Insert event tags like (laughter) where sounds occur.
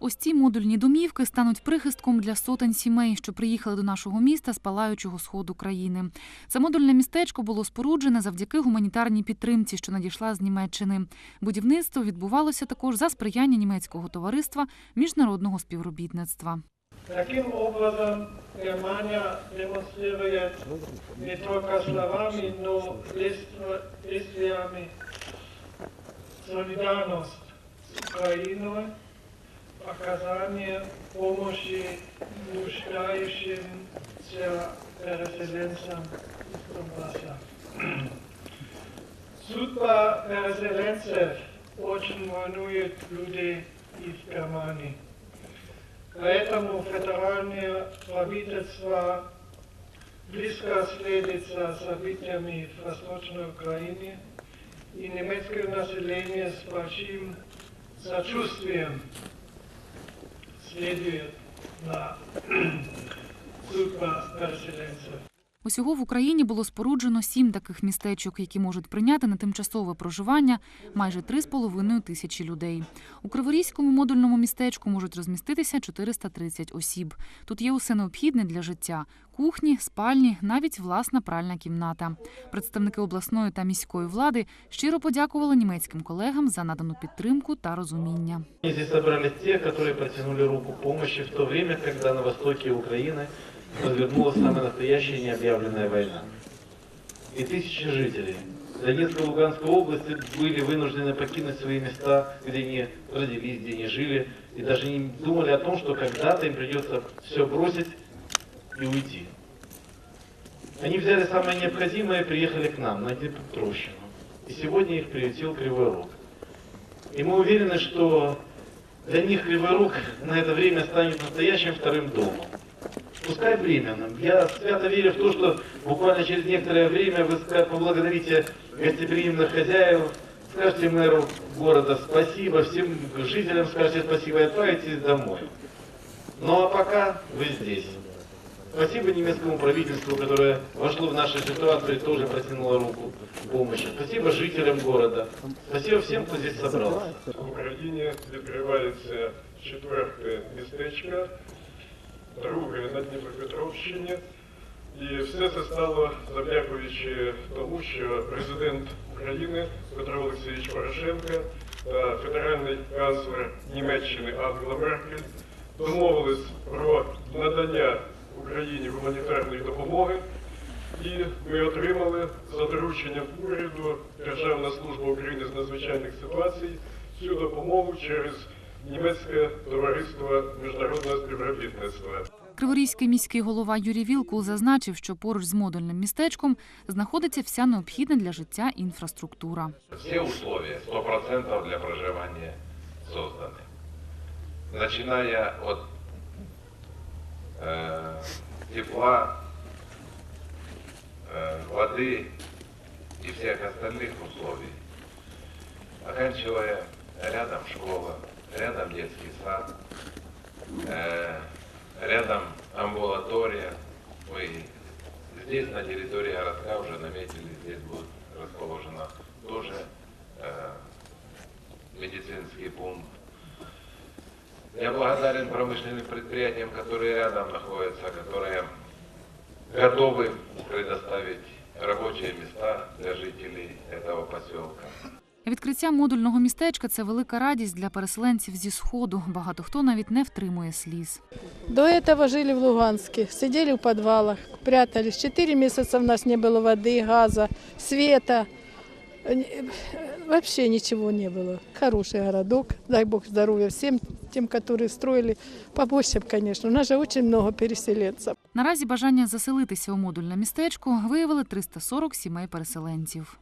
Ось ці модульні домівки стануть прихистком для сотень сімей, що приїхали до нашого міста з палаючого сходу країни. Це модульне містечко було споруджене завдяки гуманітарній підтримці, що надійшла з Німеччини. Будівництво відбувалося також за сприяння німецького товариства міжнародного співробітництва. Таким образом, Германия демонстрирует не только словами, но действ- действиями солидарность с Украиной, оказание помощи нуждающимся переселенцам из Донбасса. Судьба переселенцев очень волнует людей из Германии. Поэтому федеральное правительство близко следит за событиями в Восточной Украине, и немецкое население с большим сочувствием следует на (clears throat) судьба переселенцев. Усього в Україні було споруджено сім таких містечок, які можуть прийняти на тимчасове проживання майже 3,5 тисячі людей. У Криворізькому модульному містечку можуть розміститися 430 осіб. Тут є усе необхідне для життя: кухні, спальні, навіть власна пральна кімната. Представники обласної та міської влади щиро подякували німецьким колегам за надану підтримку та розуміння. И Здесь собрались те, которые протянули руку помощи в то время, когда на востоке Украины развернулась самая настоящая необъявленная война. И тысячи жителей Донецкой и Луганской области были вынуждены покинуть свои места, где они родились, где они жили, и даже не думали о том, что когда-то им придется все бросить и уйти. Они взяли самое необходимое и приехали к нам, на Днепропетровщину. И сегодня их приютил Кривой Рог. И мы уверены, что для них Кривой Рог на это время станет настоящим вторым домом Пускай временным. Я свято верю в то, что буквально через некоторое время вы ска- поблагодарите гостеприимных хозяев, скажете мэру города спасибо, всем жителям скажете спасибо и отправитесь домой. Ну а пока вы здесь. Спасибо немецкому правительству, которое вошло в нашу ситуацию и тоже протянуло руку помощи. Спасибо жителям города. Спасибо всем, кто здесь собрался. В Україні відкривається четверте містечко, Друге на Дніпропетровщині. І все це стало завдякуючи тому, що президент України Петро Олексійович Порошенко та федеральний канцлер Німеччини Ангела Меркель домовились про надання Україні гуманітарної допомоги. І ми отримали за дорученням уряду Державна служба України з надзвичайних ситуацій цю допомогу через німецьке товариство міжнародного співробітництва. Криворізький міський голова Юрій Вілкул зазначив, що поруч з модульним містечком знаходиться вся необхідна для життя інфраструктура. Все условия 100% для проживания созданы. Начиная от э, тепла, э, воды и всех остальных условий, оканчивая рядом школа, Рядом детский сад, э, рядом амбулатория. Мы здесь, на территории городка, уже наметили, здесь будет расположено тоже э, медицинский пункт. Я благодарен промышленным предприятиям, которые рядом находятся, которые готовы предоставить рабочие места для жителей этого поселка. Відкриття модульного містечка це велика радість для переселенців зі сходу. Багато хто навіть не втримує сліз. До этого жили в Луганске, сидели в подвалах, прятались. Четыре месяца у нас не было воды, газа, света. Э, Вообще ничего не было. Хороший городок, дай бог здоровья всем тем, которые строили. Побольше, б, конечно. У нас же очень много переселенцев. Наразі бажання заселитися у модульне містечко виявили 340 сімей переселенців.